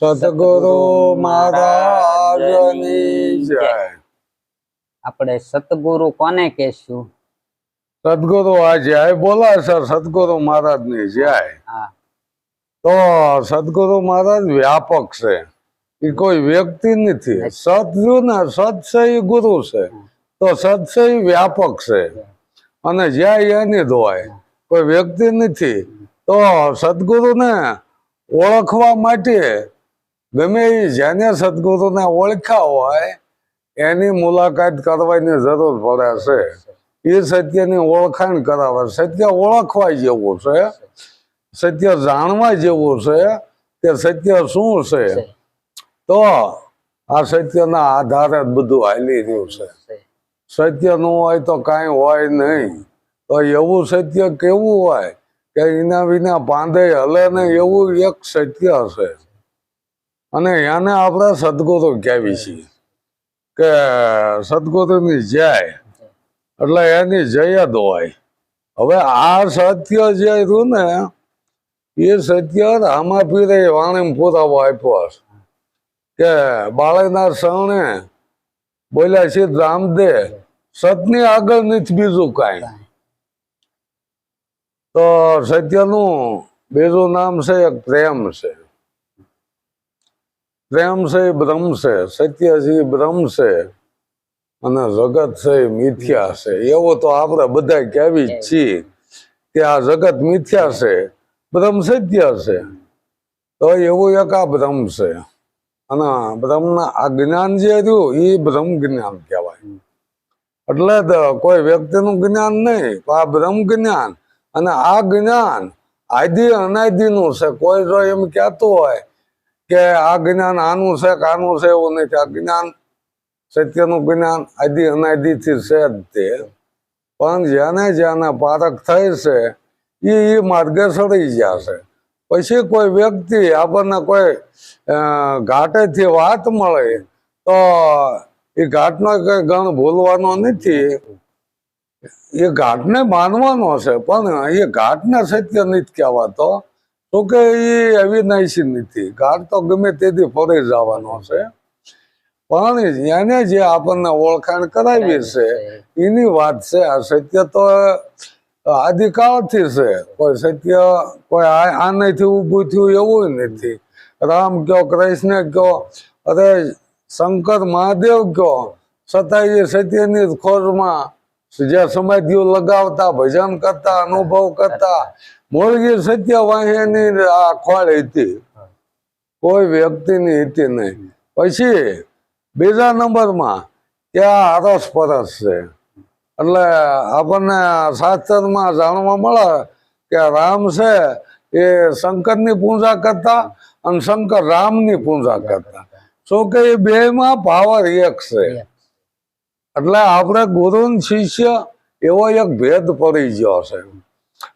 સતગુરુ મહારાજની જય. આપણે સતગુરુ કોને કહેશું? સદગુરુ આ જય. બોલા સર સદગુરુ મહારાજની જય. હા. તો સદગુરુ મહારાજ વ્યાપક છે. એ કોઈ વ્યક્તિ નથી. સત ને સત્સય ગુરુ છે. તો સત વ્યાપક છે. અને જ્યાં એની ધોવાય કોઈ વ્યક્તિ નથી. તો સદગુરુને ઓળખવા માટે ગમે એ જેને સદગુરુને ઓળખ્યા હોય, એની મુલાકાત કરવાની જરૂર પડે છે. એ સત્યની ઓળખાણ કરાવે સત્ય ઓળખવા જેવું છે. સત્ય જાણવા જેવું છે કે સત્ય શું છે? તો આ સત્યના આધારે બધું હાલી રહ્યું છે. સત્ય ન હોય તો કાંઈ હોય નહીં. તો એવું સત્ય કેવું હોય કે એના વિના પાંદે હલે ને એવું એક સત્ય છે. અને એને આપણે સદગુરુ કહેવી છીએ કે સદગુરુની જય એટલે એની જય દોવાય હવે આ સત્ય જે હતું ને, એ સત્ય રામા પીરે વાણી પુરાવો આપ્યો કે બાળકના શરણે બોલ્યા છે રામદે સતની આગળ નથી બીજું કાંઈ તો સત્યનું બીજું નામ છે, એક પ્રેમ છે. પ્રેમ છે બ્રહ્મ છે સત્ય છે બ્રહ્મ છે અને જગત છે મિથ્યા છે. એવો તો આપણે બધા કહેવી જ છીએ કે આ જગત મિથ્યા છે બ્રહ્મ સત્ય છે. તો એવું એક આ બ્રહ્મ છે. અને બ્રહ્મના આ જ્ઞાન જે રહ્યું એ બ્રહ્મ જ્ઞાન કહેવાય. એટલે કોઈ વ્યક્તિનું જ્ઞાન નહીં આ બ્રહ્મ જ્ઞાન અને આ જ્ઞાન આદિ અનાદિનું છે. કોઈ જો એમ કહેતું હોય કે આ જ્ઞાન આનું છે કે આનું છે એવું નથી. આ જ્ઞાન સત્યનું જ્ઞાન આદિ અનાદિથી છે જ તે. પણ જેને જેને પારખ થઈ છે એ એ માર્ગે સડી જશે પછી કોઈ વ્યક્તિ આપણને કોઈ ઘાટેથી વાત મળે, તો એ ઘાટનો કઈ ગણ ભૂલવાનો નથી. એ ઘાટને માનવાનો છે, પણ એ ઘાટને સત્ય નથી કહેવાતો. તો કે એ અવિનાશી નથી. ઘાટ તો ગમે તેથી ફરે જવાનો છે. પણ એને જે આપણને ઓળખાણ કરાવી છે એની વાત છે આ સત્ય તો આદિકાળથી છે. કોઈ સત્ય કોઈ આ આ ઊભું થયું એવું નથી. રામ કયો કૃષ્ણ કયો અરે શંકર મહાદેવ કયો છતાં એ સત્યની ખોજમાં જે સમાધિઓ લગાવતા ભજન કરતા અનુભવ કરતા મૂળગી સત્ય વાહિની આ ખોળ હતી. કોઈ વ્યક્તિની હતી નહીં. પછી બીજા નંબરમાં ત્યાં અરસ પરસ છે. એટલે આપણને શાસ્ત્રમાં જાણવા મળે કે રામ છે એ શંકરની પૂજા કરતા અને શંકર રામની પૂજા કરતા. શું કે એ બે માં પાવર એક છે. એટલે આપણે ગુરુ શિષ્ય એવો એક ભેદ પડી ગયો છે.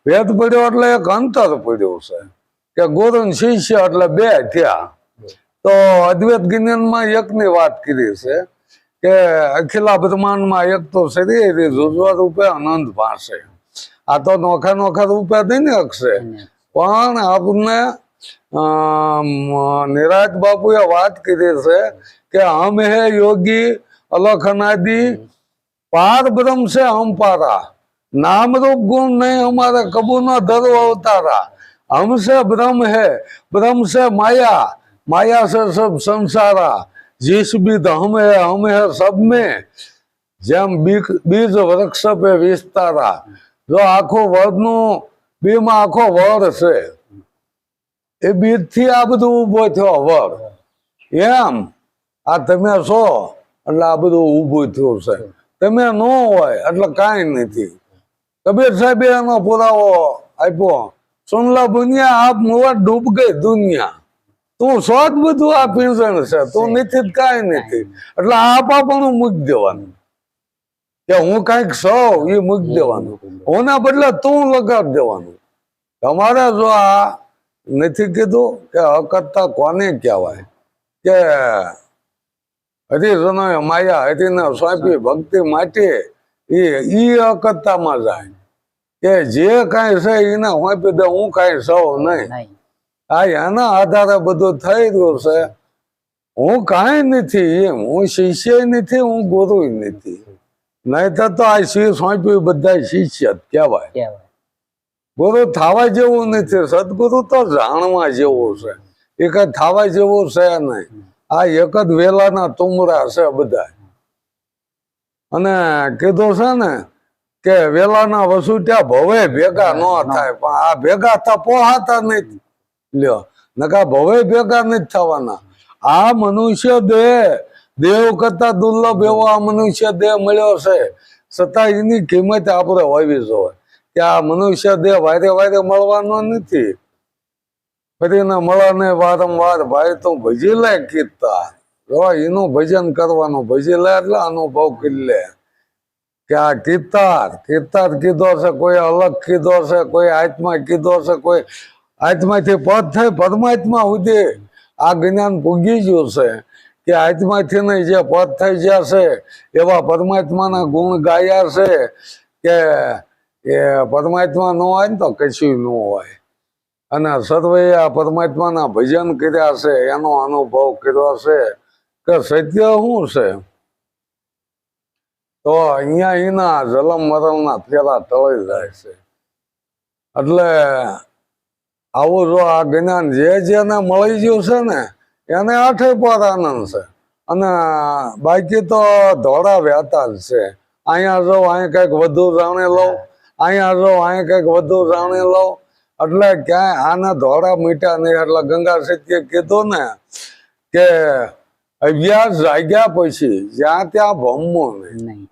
વેદ પડ્યો એટલે એક અંતર પડ્યો છે. કે ગુરુ શિષ્ય એટલે બે થયા. તો અદ્વૈત જ્ઞાનમાં એકની વાત કરી છે કે અખિલા બ્રહ્માંડમાં એક તો શરીર રૂપે આનંદ ભાષે. આ તો નોખા નોખા રૂપે નહીં ને અક્ષે પણ આપને નિરાજ બાપુએ વાત કરી છે કે હમ હે યોગી અલખનાદી, પાર બ્રહ્મ છે હમ પારા. नाम रूप गुण नहीं हमारा कबू न धरो अवतारा हमसे ब्रह्म है ब्रह्म से माया माया से सब संसारा जिस बीज हम है हम है सब में જેમ બીજ બીજ વૃક્ષ પે વિસ્તારા જો આખો વડનું બીમાં આખો વડ છે એ બીજ થી આ બધું ઉભો થયો વડ એમ આ તમે છો એટલે આ બધું ઊભું થયું છે તમે ન હોય એટલે કાંઈ નથી કબીર સાહેબે એનો પુરાવો આપ્યો. સુનલા બુનિયા આપ મુવા ડૂબ ગઈ દુનિયા. તું સો જ બધું આ પીંછણ છે. તું નથી કાંઈ નથી. એટલે આ પણ મૂકી દેવાનું. કે હું કંઈક સૌ એ મૂકી દેવાનું. હોના બદલે તું લગાવી દેવાનું. તમારે જો આ નથી કીધું કે અકર્તા કોને કહેવાય? કે હરિજનો માયા હરિને સોંપી ભક્તિ માટે એ ઈ અકર્તામાં જાય. કે જે કાંઈ છે એને સોંપી દે હું કાંઈ સૌ નહીં. આ એના આધારે બધું થઈ ગયું છે. હું કાંઈ નથી એમ. હું શિષ્ય નથી હું ગુરુ નથી. નહીતર તો આ શિવ સોંપ્યું બધા શિષ્ય કહેવાય. ગુરુ થવા જેવું નથી. સદગુરુ તો જાણવા જેવું છે. એ કઈ થવા જેવું છે નહીં. આ એક જ વેલાના તુમરા છે બધા અને કીધું છે ને કે વેલાના વસુટ્યા ભવે ભેગા ન થાય પણ આ ભેગા થતા પોહાતા નથી લ્યો નકા ભવે ભેગા નથી થવાના. આ મનુષ્ય દેહ દેવ કરતા દુર્લભ એવો આ મનુષ્ય દેહ મળ્યો છે. છતાં એની કિંમત આપણે હોવી જોઈએ. કે આ મનુષ્ય દેહ વારે વારે મળવાનો નથી. ફરીને મળવાને વારંવાર ભાઈ તું ભજી લે કીધતા જો એનું ભજન કરવાનું ભજી લે એટલે અનુભવ કરી લે. કે આ કીર્તાર કીર્તાર કીધો છે, કોઈ અલગ કીધો છે, કોઈ આત્મા કીધો છે, કોઈ આત્માથી પદ થઈ પરમાત્મા સુધી આ જ્ઞાન પૂગી ગયું છે. કે આત્માથી નહીં, જે પદ થઈ ગયા છે, એવા પરમાત્માના ગુણ ગાયા છે કે એ પરમાત્મા ન હોય ને તો કશું ન હોય. અને સર્વે આ પરમાત્માના ભજન કર્યા છે, એનો અનુભવ કર્યો છે. કે સત્ય શું છે? તો અહીંયા એના જલમ મરણના ફેરા ટળી જાય છે. એટલે આવું જો આ જ્ઞાન જે જેને મળી ગયું છે ને, એને આઠે પર આનંદ છે. અને બાકી તો ધોળા વ્યાતા જ છે. અહીંયા જો અહીં કંઈક વધુ જાણી લઉં અહીંયા જો અહીં કંઈક વધુ જાણી લઉં એટલે ક્યાંય આના ધોળા મીઠા નહીં, એટલે ગંગા સત્ય કીધું ને કે અભ્યાસ જાગ્યા પછી જ્યાં ત્યાં ભમવું નહીં.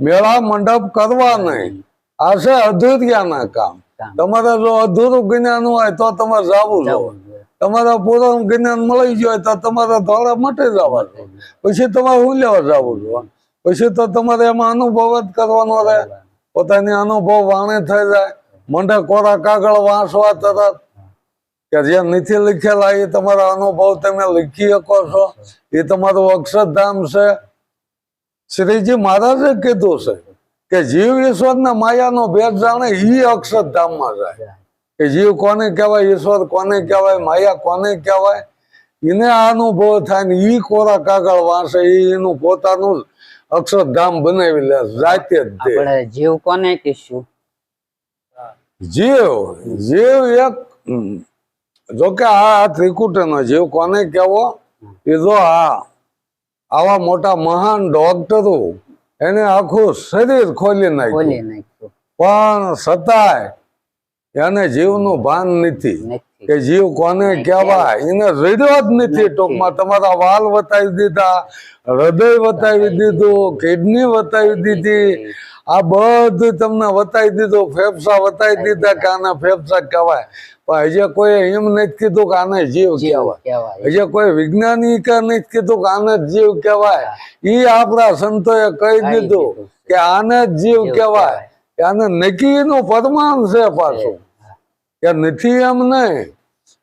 મેળા મંડપ કરવા નહીં. આ છે અધૂરિયાના કામ. કામ. તમારે જો અધૂરું જ્ઞાન હોય તો તમારે જવું જવું. તમારે પૂરું જ્ઞાન મળી ગયું હોય તો તમારે ધોળા મટી જવા પછી તમારે હું લેવા જવું જોવા પછી તો તમારે એમાં અનુભવ જ કરવાનો રહે. પોતાની અનુભવ વાણે થઈ જાય. મંડે કોરા કાગળ વાંસવા તરત કે જે નથી લખેલા એ તમારા અનુભવ તમે લખી શકો છો. એ તમારું અક્ષરધામ છે. શ્રીજી મહારાજે કીધું છે કે જીવ ઈશ્વરના માયાનો ભેદ જાણે ઈ અક્ષરધામમાં જાય. કે જીવ કોને કહેવાય ઈશ્વર કોને કહેવાય માયા કોને કહેવાય? એને આ અનુભવ થાય ને ઈ કોરા કાગળ વાંચે એનું પોતાનું અક્ષરધામ બનાવી લે જાતે જ જીવ કોને કહીશું? જીવ જીવ એક હમ, જો કે આ ત્રિકુટનો જીવ કોને કેવો એ જો આ આવા મોટા મહાન ડોક્ટરો એને આખું શરીર ખોલી નાખ્યું. પણ છતાંય એને જીવનું ભાન નથી. નથી. કે જીવ કોને કહેવાય? એને રીડ્યો જ નથી ટૂંકમાં. તમારા વાલ બતાવી દીધા હૃદય બતાવી દીધું કિડની બતાવી દીધી. આ બધું તમને વતાવી દીધું ફેફસા વતાવી દીધા કે આના ફેફસા કહેવાય. પણ હજી કોઈ એમ નથી કીધું કે આને જીવ કહેવાય. હજી કોઈ વૈજ્ઞાનિક નથી કીધું કે આને જીવ કહેવાય. એ આપણા સંતોએ કહી દીધું કે આને જીવ કહેવાય. આને નક્કીનું પરમાન છે પાછું. કે નથી એમ નહીં.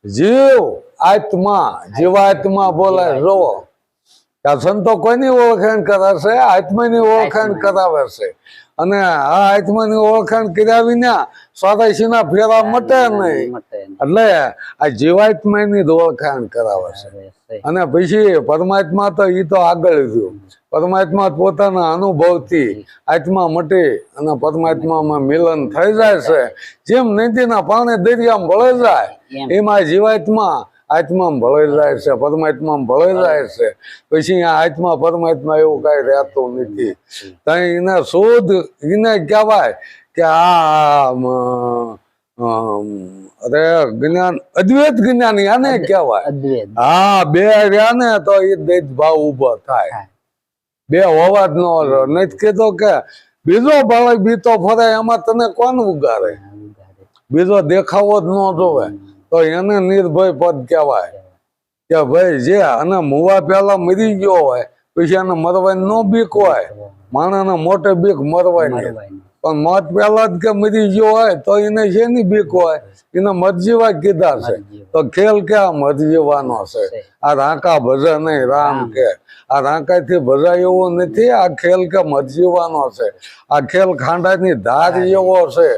જીવ આત્મા જીવાત્મા બોલાય. જોવો આ સંતો કોઈની ઓળખાણ કરે આત્માની ઓળખાણ કરાવે છે અને આ આત્માની ઓળખાણ કર્યા વિના સ્વદેશીના ફેરા મટે નહીં. એટલે આ જીવાત્માની ઓળખાણ કરાવે છે. અને પછી પરમાત્મા તો એ તો આગળ થયું પરમાત્મા પોતાના અનુભવથી આત્મા મટી અને પરમાત્મામાં મિલન થઈ જાય છે. જેમ નદીના પાણી દરિયામાં ભળે જાય એમાં જીવાત્મા આત્મામાં ભળેલ જાય છે પરમાત્મામાં ભળેલ જાય છે. પછી આ આત્મા પરમાત્મા એવું કાંઈ રહેતું નથી. ત્યાં એને શોધ એને કહેવાય કે આ અરે જ્ઞાન અદ્વૈત જ્ઞાન એને કહેવાય. હા બે રહ્યા ને તો એ દૈત ભાવ ઊભો થાય. થાય. બે હોવા જ ન નથી કીધો કે બીજો બાળક બીતો ફરે એમાં તને કોણ ઉગારે. બીજો દેખાવો જ ન જોવે. તો એને નિર્ભય પદ કહેવાય. કે ભાઈ જે અને મુવા પેલા મરી ગયો હોય, પછી એને મરવાની ન બીક હોય. માણસને મોટે બીક મરવાની મરવાય નહીં. પણ મોત પહેલા જ કે મરી ગયો હોય તો એને શેની બીક હોય? એને મરજીવા કીધા છે. તો ખેલ કે આ મરજીવાનો છે? આ રાંકા ભજા નહીં રામ કે. આ રાંકાથી ભજાય એવો નથી આ ખેલ કે મરજીવાનો છે. આ ખેલ ખાંડાની ધાર એવો છે.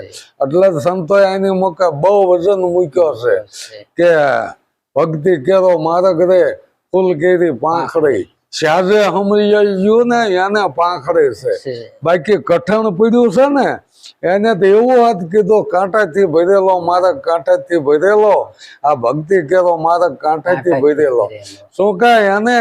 એટલે જ સંતોએ એની મૂકે બહુ વજન મૂક્યો છે કે ભક્તિ કેરો મારગ રે ફૂલ કેરી પાંખડી. શ્યાજે હમરી ગયું ને એને પાંખડે છે. બાકી કઠણ પીડ્યું છે ને એને તો એવું હાથ કીધું કાંટાથી ભરેલો મારા કાંટાથી ભરેલો. આ ભક્તિ કેરો મારા કાંટાથી ભરેલો. શું કાંઈ એને?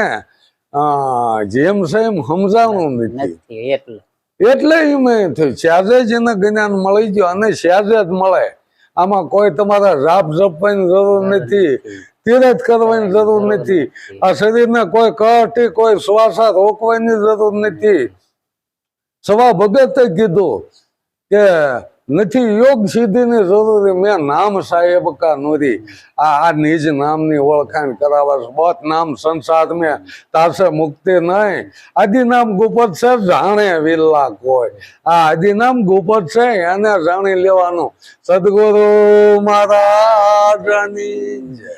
જેમ સેમ નથી. નથી એટલે. એમાં થયું. સ્યાજે જ એને જ્ઞાન મળી ગયું અને સ્યાજે જ મળે. આમાં કોઈ તમારા રાપ જપવાની જરૂર નથી. તીરથ કરવાની જરૂર નથી. આ શરીરને કોઈ કટી કોઈ શ્વાસા રોકવાની જરૂર નથી. સવા ભગત કીધું કે નથી યોગ સિદ્ધિની જરૂરી મેં નામ સાહેબ કા નૂરી. આ નિજ નામની ઓળખાણ કરાવે છે. નામ સંસાર મેં તાસે મુક્તિ નહીં. આદિનામ ગુપત છે જાણે વિલ્લા કોઈ આ આદિનામ ગુપત છે એને જાણી લેવાનું. સદગુરુ મહારાજની જય.